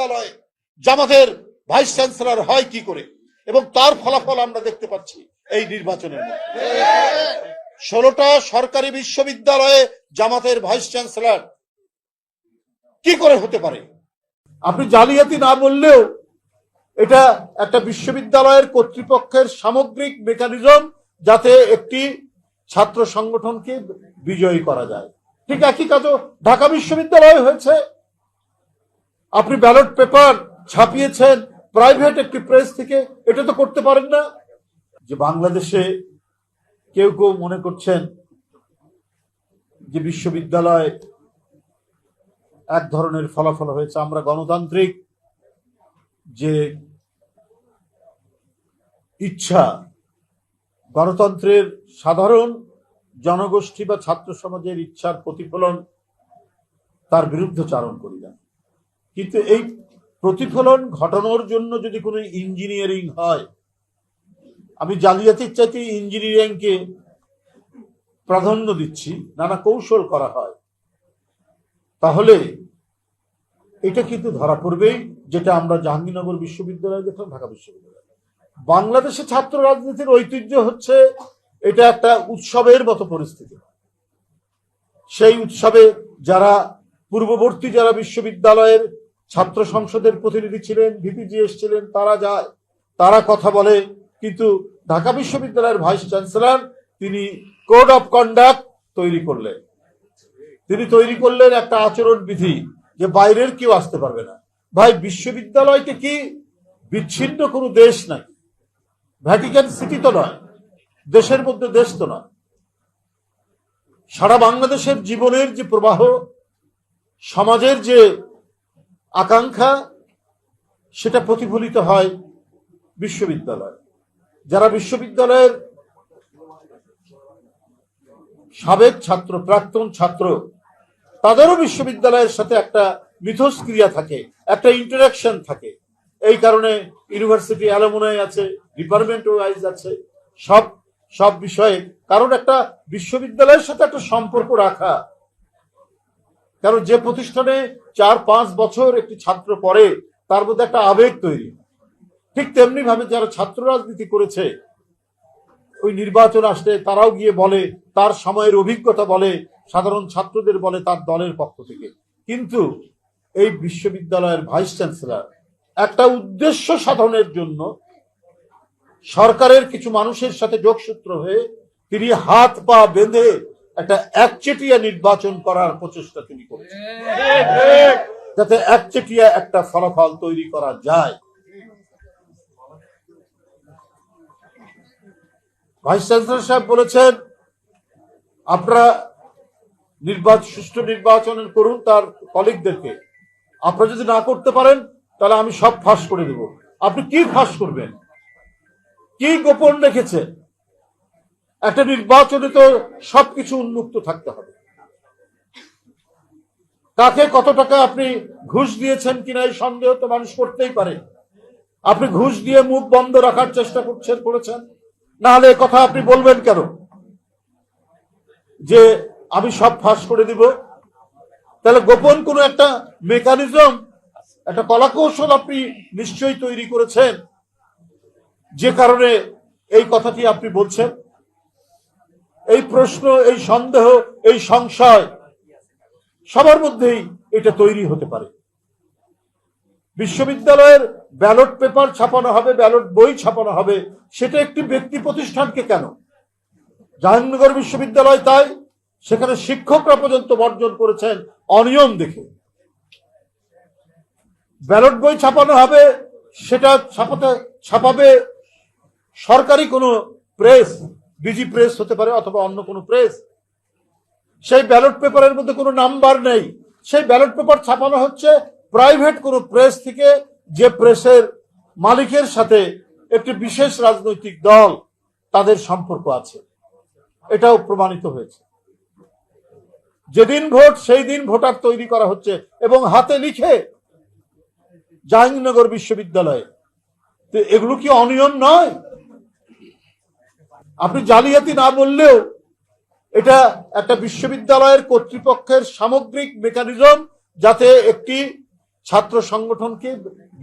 বিশ্ববিদ্যালয়ে জামাতের vice chancellor হয় কি করে? এবং তার ফলাফল আমরা দেখতে পাচ্ছি এই নির্বাচনের ষোলোটা সরকারি বিশ্ববিদ্যালয়ে জামাতের ভাইস চ্যান্সেলর কি করে হতে পারে? আপনি জালিয়াতি না বললেও এটা একটা বিশ্ববিদ্যালয়ের কর্তৃপক্ষের সামগ্রিক মেকানিজম যাতে একটি ছাত্র সংগঠনকে বিজয়ী করা যায়। ঠিক একই কাজও ঢাকা বিশ্ববিদ্যালয়ে হয়েছে। আপনি ব্যালট পেপার ছাপিয়েছেন, প্রাইভেট একটি প্রেস থেকে, এটা তো করতে পারেন না। যে বাংলাদেশে কেউ কেউ মনে করছেন যে বিশ্ববিদ্যালয় এক ধরনের ফলাফল হয়েছে। আমরা গণতান্ত্রিক যে ইচ্ছা, গণতন্ত্রের সাধারণ জনগোষ্ঠী বা ছাত্র সমাজের ইচ্ছার প্রতিফলন তার বিরুদ্ধে চারণ করি না। কিন্তু এই প্রতিফলন ঘটানোর জন্য যদি কোনো ইঞ্জিনিয়ারিং হয়, আমি জালিয়াতির চাইতে ইঞ্জিনিয়ারিংকে প্রাধান্য দিচ্ছি, নানা কৌশল করা হয়, তাহলে এটা কিন্তু ধরা পড়বেই, যেটা আমরা জাহাঙ্গীরনগর বিশ্ববিদ্যালয়ে দেখলাম, ঢাকা বিশ্ববিদ্যালয়। বাংলাদেশে ছাত্র রাজনীতির ঐতিহ্য হচ্ছে, এটা একটা উৎসবের মতো পরিস্থিতি। সেই উৎসবে যারা, পূর্ববর্তী যারা বিশ্ববিদ্যালয়ের ছাত্র সংসদের প্রতিনিধি ছিলেন ভিপিজিএস ছিলেন, তারা যায়, তারা কথা বলে, কিন্তু ঢাকা বিশ্ববিদ্যালয়ের ভাইস চ্যান্সেলর তিনি কোড অফ কন্ডাক্ট তৈরি করলেন। তিনি তৈরি করলেন একটা আচরণ বিধি যে বাইরের কেউ আসতে পারবে না। ভাই, বিশ্ববিদ্যালয়কে কি বিচ্ছিন্ন কোনো দেশ নাই? ভ্যাটিকান সিটি তো নয়, দেশের মধ্যে দেশ তো নয়। সারা বাংলাদেশের জীবনের যে প্রবাহ, সমাজের যে আকাঙ্ক্ষা, সেটা প্রতিফলিত হয় বিশ্ববিদ্যালয়। যারা বিশ্ববিদ্যালয়ের সাবেক ছাত্র, প্রাক্তন ছাত্র, তাদেরও বিশ্ববিদ্যালয়ের সাথে একটা মিথস্ক্রিয়া থাকে, একটা ইন্টারাকশন থাকে। এই কারণে ইউনিভার্সিটি অ্যালামোনাই আছে ডিপার্টমেন্ট ওয়াইজ আছে। সব সব বিষয়ে কারণ একটা বিশ্ববিদ্যালয়ের সাথে একটা সম্পর্ক রাখা কারণ যে প্রতিষ্ঠানে চার, পাঁচ বছর একটি ছাত্র পড়ে, তার মধ্যে একটা আবেগ তৈরি। ঠিক তেমনি ভাবে যারা ছাত্র রাজনীতি করেছে, ওই নির্বাচন আসলে তারাও গিয়ে বলে, তার সময়ের অভিজ্ঞতা বলে, সাধারণ ছাত্রদের বলে তার দলের পক্ষ থেকে। কিন্তু এই বিশ্ববিদ্যালয়ের ভাইস চ্যান্সেলর একটা উদ্দেশ্য সাধনের জন্য সরকারের কিছু মানুষের সাথে যোগসূত্র হয়ে তিনি হাত পা বেঁধে একটা একচেটিয়া নির্বাচন করার প্রচেষ্টা তিনি করেছেন। যাতে একচেটিয়া একটা ফলাফল তৈরি করা যায়। ভাইস চ্যান্সেলর সাহেব বলেছেন, আপনারা নির্বাচন সুষ্ঠু নির্বাচন করুন তার কলিগদেরকে। আপনারা যদি না করতে পারেন, তাহলে আমি সব ফাঁস করে দেব। আপনি কি ফাঁস করবেন? কি গোপন রেখেছেন? একটা নির্বাচনে তো সবকিছু উন্মুক্ত থাকতে হবে। কাকে কত টাকা আপনি ঘুষ দিয়েছেন কিনা এই সন্দেহ তো মানুষ করতেই পারে। আপনি ঘুষ দিয়ে মুখ বন্ধ রাখার চেষ্টা করছেন, করেছেন। না হলে কথা আপনি বলবেন কেন? যে আমি সব ফাঁস করে দিব। তাহলে গোপন কোন একটা মেকানিজম, একটা কলাকৌশল আপনি নিশ্চয়ই তৈরি করেছেন। যে কারণে এই কথাটি আপনি বলছেন। এই প্রশ্ন, এই সন্দেহ, এই সংশয়, সবার মধ্যেই এটা তৈরি হতে পারে। বিশ্ববিদ্যালয়ের ব্যালট পেপার ছাপানো হবে, ব্যালট বই ছাপানো হবে, সেটা একটি ব্যক্তি প্রতিষ্ঠানকে কেন? জাহাঙ্গীরনগর বিশ্ববিদ্যালয় তাই, সেখানে শিক্ষকরা পর্যন্ত বর্জন করেছেন অনিয়ম দেখে। ব্যালট বই ছাপানো হবে, সেটা ছাপাতে, ছাপাবে সরকারি কোনো প্রেস বিজি প্রেস হতে পারে অথবা অন্য কোনো প্রেস, সেই ব্যালট পেপারের মধ্যে কোনো নাম্বার নেই। সেই ব্যালট পেপার ছাপানো হচ্ছে প্রাইভেট কোনো প্রেস থেকে, যে প্রেসের মালিকের সাথে একটি বিশেষ রাজনৈতিক দল তাদের সম্পর্ক আছে। এটাও প্রমাণিত হয়েছে। যেদিন ভোট, সেই দিন ভোটার তৈরি করা হচ্ছে এবং হাতে লিখে জাহাঙ্গীরনগর বিশ্ববিদ্যালয়ে। তো এগুলো কি অনিয়ম নয়? আপনি জালিয়াতি না বললেও এটা একটা বিশ্ববিদ্যালয়ের কর্তৃপক্ষের সামগ্রিক মেকানিজম যাতে একটি ছাত্র সংগঠনকে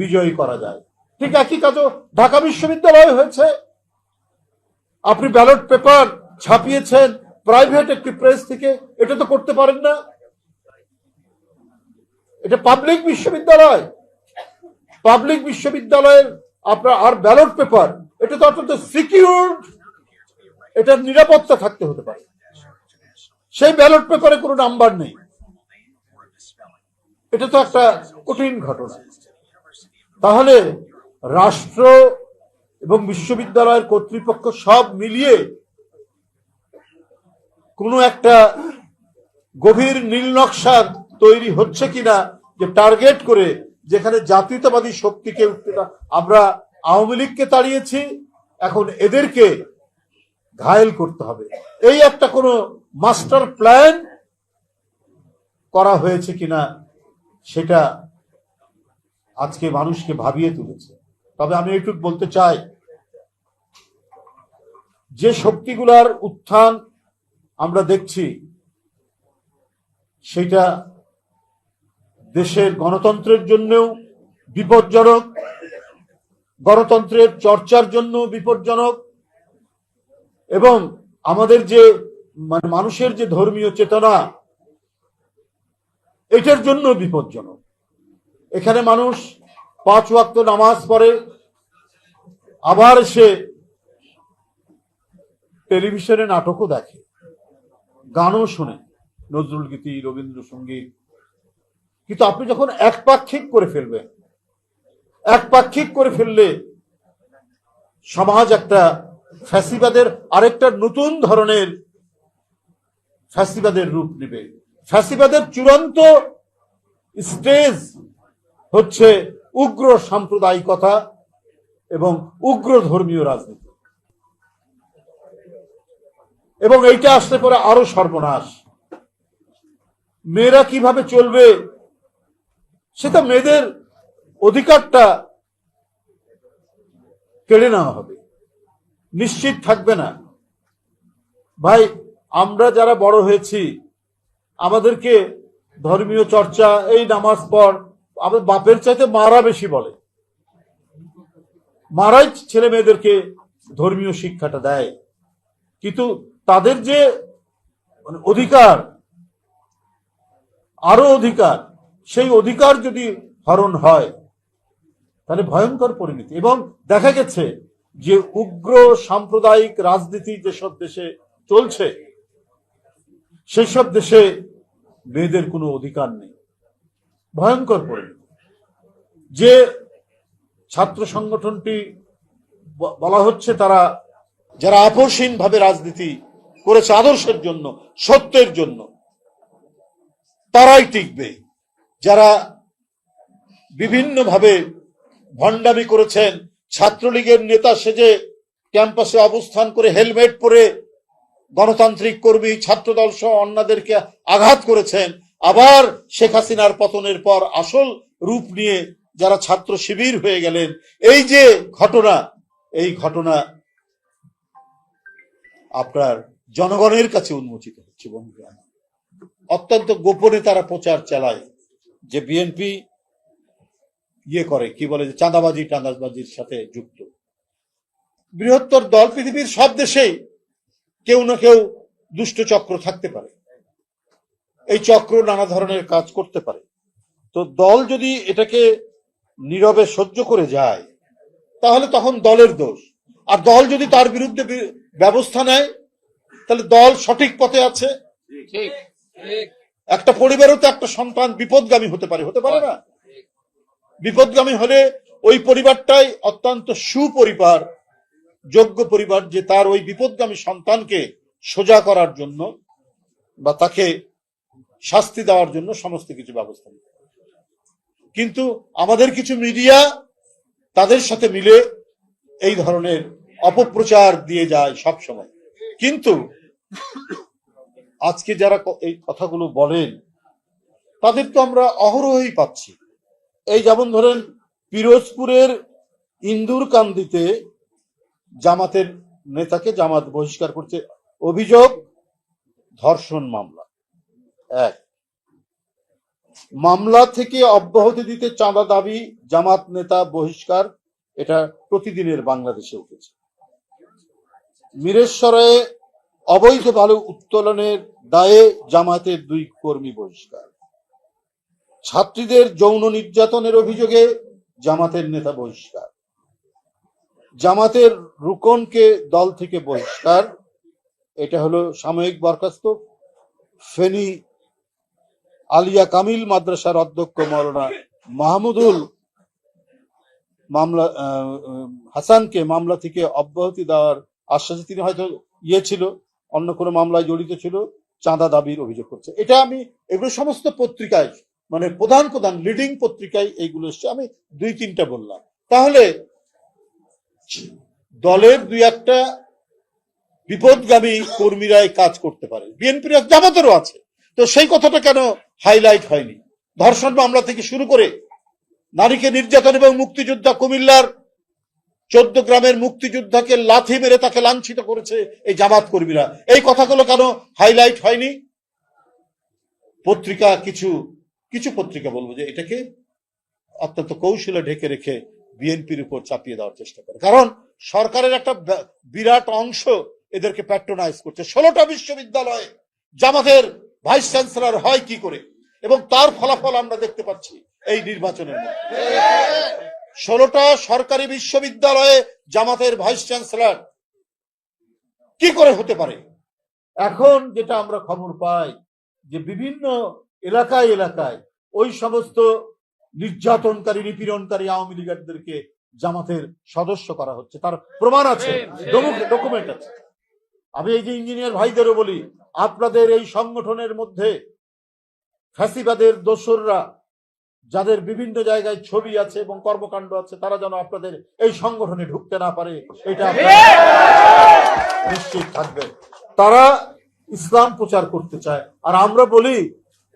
বিজয়ী করা যায়। ঠিক একই কাজও ঢাকা বিশ্ববিদ্যালয় হয়েছে। আপনি ব্যালট পেপার ছাপিয়েছেন প্রাইভেট একটি প্রেস থেকে, এটা তো করতে পারেন না। এটা পাবলিক বিশ্ববিদ্যালয়। পাবলিক বিশ্ববিদ্যালয়ের আপনার আর ব্যালট পেপার এটা তো অত্যন্ত সিকিউর এটার নিরাপত্তা থাকতে হতে পারে। সেই ব্যালট পেপারে কোনো নাম্বার নেই। এটা তো একটা কঠিন ঘটনা। তাহলে রাষ্ট্র এবং বিশ্ববিদ্যালয়ের কর্তৃপক্ষ সব মিলিয়ে কোনো একটা গভীর নীল নকশা তৈরি হচ্ছে কিনা যে টার্গেট করে যেখানে জাতীয়তাবাদী শক্তিকে উঠতে আমরা আওয়ামী লীগকে তাড়িয়েছি, এখন এদেরকে ঘায়েল করতে হবে। এই একটা কোনো মাস্টার প্ল্যান করা হয়েছে কিনা, সেটা আজকে মানুষকে ভাবিয়ে তুলেছে। তবে আমি এইটুকু বলতে চাই, যে শক্তিগুলার উত্থান আমরা দেখছি, সেটা দেশের গণতন্ত্রের জন্যও বিপজ্জনক, গণতন্ত্রের চর্চার জন্য বিপজ্জনক এবং আমাদের যে মানে মানুষের যে ধর্মীয় চেতনা, এটার জন্য বিপজ্জনক। এখানে মানুষ পাঁচ ওয়াক্ত নামাজ পড়ে, আবার সে টেলিভিশনে নাটকও দেখে, গানও শোনে, নজরুল গীতি রবীন্দ্রসঙ্গীত কিন্তু আপনি যখন একপাক্ষিক করে ফেলবেন একপাক্ষিক করে ফেললে সমাজ একটা ফ্যাসিবাদের আরেকটা নতুন ধরনের ফ্যাসিবাদের রূপ নেবে। ফ্যাসিবাদের চূড়ান্ত স্টেজ হচ্ছে উগ্র সাম্প্রদায়িকতা এবং উগ্র ধর্মীয় রাজনীতি। এবং এইটা আসলে পরে আরও সর্বনাশ। মেয়েরা কীভাবে চলবে, সেটা মেয়েদের অধিকারটা কেড়ে নেওয়া হবে। নিশ্চিত থাকবে না। ভাই, আমরা যারা বড় হয়েছি, আমাদেরকে ধর্মীয় চর্চা, এই নামাজ পড়, আমাদের বাপের চাইতে মারা বেশি বলে। মারাই ছেলে মেয়েদেরকে ধর্মীয় শিক্ষাটা দেয়। কিন্তু তাদের যে মানে অধিকার, আরও অধিকার, সেই অধিকার যদি হরণ হয়, তাহলে ভয়ঙ্কর পরিণতি। এবং দেখা গেছে যে উগ্র সাম্প্রদায়িক রাজনীতি যেসব দেশে চলছে সেই সব দেশে মেয়েদের কোনো অধিকার নেই। ভয়ঙ্কর পরিণতি। যে ছাত্র সংগঠনটি বলা হচ্ছে তারা যারা আপোষহীন ভাবে রাজনীতি করেছে আদর্শের জন্য, সত্যের জন্য, তারাই টিকবে। যারা বিভিন্নভাবে ভণ্ডামি করেছেন ছাত্রলীগের নেতা সেজে ক্যাম্পাসে অবস্থান করে হেলমেট পরে গণতান্ত্রিক কর্মী, ছাত্রদল সহ অন্যদেরকে আঘাত করেছেন। আবার শেখ হাসিনার পতনের পর আসল রূপ নিয়ে যারা ছাত্র শিবির হয়ে গেলেন, এই যে ঘটনা, এই ঘটনা আপনার জনগণের কাছে উন্মোচিত হচ্ছে বন্ধুরা। অত্যন্ত গোপনে তারা প্রচার চালায় যে বিএনপি ইয়ে করে কি বলে যে চাঁদাবাজি টাঁদাবাজির সাথে যুক্ত। বৃহত্তর দল পৃথিবীর সব দেশেই কেউ না কেউ দুষ্ট চক্র থাকতে পারে। এই চক্র নানা ধরনের কাজ করতে পারে। তো দল যদি এটাকে নীরবে সহ্য করে যায় তাহলে তখন দলের দোষ। আর দল যদি তার বিরুদ্ধে ব্যবস্থা নেয় তাহলে দল সঠিক পথে আছে। একটা পরিবারও তো একটা সন্তান বিপদগামী হতে পারে হতে পারে না? বিপদগামী হলে ওই পরিবারটাই অত্যন্ত সুপরিবার, যোগ্য পরিবার যে তার ওই বিপদগামী সন্তানকে সোজা করার জন্য বা তাকে শাস্তি দেওয়ার জন্য সমস্ত কিছু ব্যবস্থা নিতে। কিন্তু আমাদের কিছু মিডিয়া তাদের সাথে মিলে এই ধরনের অপপ্রচার দিয়ে যায় সব সময় কিন্তু আজকে যারা এই কথাগুলো বলেন, তাদের তো আমরা অহরহই পাচ্ছি এই যেমন ধরেন পিরোজপুরের ইন্দুর কান্দিতে জামাতের নেতাকে জামাত বহিষ্কার করছে, অভিযোগ, ধর্ষণ মামলা। এক। মামলা থেকে অব্যাহতি দিতে চাঁদা দাবি জামাত নেতা বহিষ্কার, এটা প্রতিদিনের বাংলাদেশে উঠেছে। মিরেশ্বরে অবৈধ বালু উত্তোলনের দায়ে জামাতের দুই কর্মী বহিষ্কার। ছাত্রীদের যৌন নির্যাতনের অভিযোগে জামাতের নেতা বহিষ্কার। জামাতের রুকনকে দল থেকে বহিষ্কার। এটা হলো সাময়িক বরখাস্ত। ফেনী আলিয়া কামিল মাদ্রাসার অধ্যক্ষ মৌলানা মাহমুদুল মামলা হাসানকে মামলা থেকে অব্যাহতি দেওয়ার আশ্বাসে তিনি হয়তো ইয়ে ছিল, অন্য কোনো মামলায় জড়িত ছিল, চাঁদা দাবির অভিযোগ করছে। এটা আমি এগুলো সমস্ত পত্রিকায় মানে প্রধান প্রধান লিডিং পত্রিকায় এইগুলো এসছে। আমি দুই, তিনটা বললাম। তাহলে দলের দুই একটা বিপদগামী কর্মীরাই কাজ করতে পারে। বিএনপির জামাতেরও আছে। তো সেই কথাটা কেন হাইলাইট হয়নি? ধর্ষণ মামলা থেকে শুরু করে নারীকে নির্যাতন এবং মুক্তিযোদ্ধা কুমিল্লার চোদ্দ গ্রামের মুক্তিযোদ্ধাকে লাথি মেরে তাকে লাঞ্ছিত করেছে এই জামাত কর্মীরা। এই কথাগুলো কেন হাইলাইট হয়নি? পত্রিকা কিছু কিছু পত্রিকা বলব যে এটাকে অত্যন্ত কৌশলে ঢেকে রেখে বিএনপির উপর চাপিয়ে দেওয়ার চেষ্টা করে। কারণ সরকারের একটা বিরাট অংশ এদেরকে প্যাট্রোনাইজ করছে। ষোলোটা বিশ্ববিদ্যালয়ে জামাতের ভাইস চ্যান্সেলর হয় কি করে? এবং তার ফলাফল আমরা দেখতে পাচ্ছি এই নির্বাচনের মধ্যে। ষোলোটা সরকারি বিশ্ববিদ্যালয়ে জামাতের ভাইস চ্যান্সেলর কি করে হতে পারে? এখন যেটা আমরা খবর পাই যে বিভিন্ন এলাকায় এলাকায় ওই সমস্ত নির্যাতনকারী, নিপীড়নকারী আওয়ামী লীগারদেরকে জামাতের সদস্য করা হচ্ছে। তার প্রমাণ আছে ডকুমেন্ট আছে। আমি এই যে ইঞ্জিনিয়ার ভাইদেরও বলি, আপনাদের এই সংগঠনের মধ্যে ফ্যাসিবাদের দোসররা, যাদের বিভিন্ন জায়গায় ছবি আছে এবং কর্মকাণ্ড আছে, তারা যেন আপনাদের এই সংগঠনে ঢুকতে না পারে, এটা নিশ্চিত থাকবেন। তারা ইসলাম প্রচার করতে চায়। আর আমরা বলি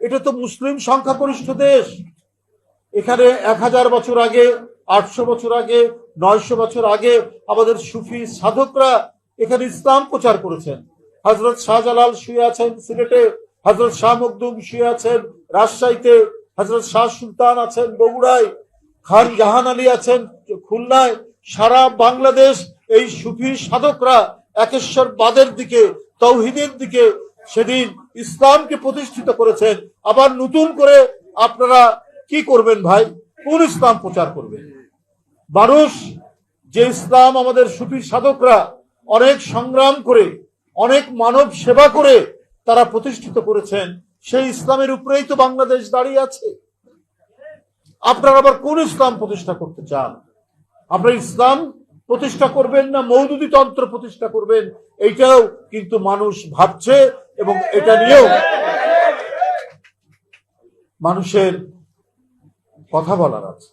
এটা তো মুসলিম সংখ্যাগরিষ্ঠ দেশ। এখানে এক হাজার বছর আগে, আটশো বছর আগে, নয়শো বছর আগে আমাদের সুফি সাধকরা এখানে ইসলাম প্রচার করেছেন। হজরত শাহজালাল শুয়ে আছেন সিলেটে হজরত শাহ মকদুম শুয়ে আছেন রাজশাহীতে হজরত শাহ সুলতান আছেন বগুড়ায়, খান জাহান আলী আছেন খুলনায়। সারা বাংলাদেশ এই সুফি সাধকরা একেশ্বর বাদের দিকে, তৌহিদের দিকে সেদিন ইসলামকে প্রতিষ্ঠিত করেছেন। আবার নতুন করে আপনারা কি করবেন ভাই? কোন ইসলাম প্রচার করবেন? মানুষ, যে ইসলাম আমাদের সুফি সাধকরা অনেক সংগ্রাম করে, অনেক মানব সেবা করে তারা প্রতিষ্ঠিত করেছেন, সেই ইসলামের উপরেই তো বাংলাদেশ দাঁড়িয়ে আছে। আপনারা আবার কোন ইসলাম প্রতিষ্ঠা করতে চান? আপনার ইসলাম প্রতিষ্ঠা করবেন না মৌদুদি তন্ত্র প্রতিষ্ঠা করবেন? এইটাও কিন্তু মানুষ ভাবছে এবং এটা নিয়েও মানুষের কথা বলার আছে।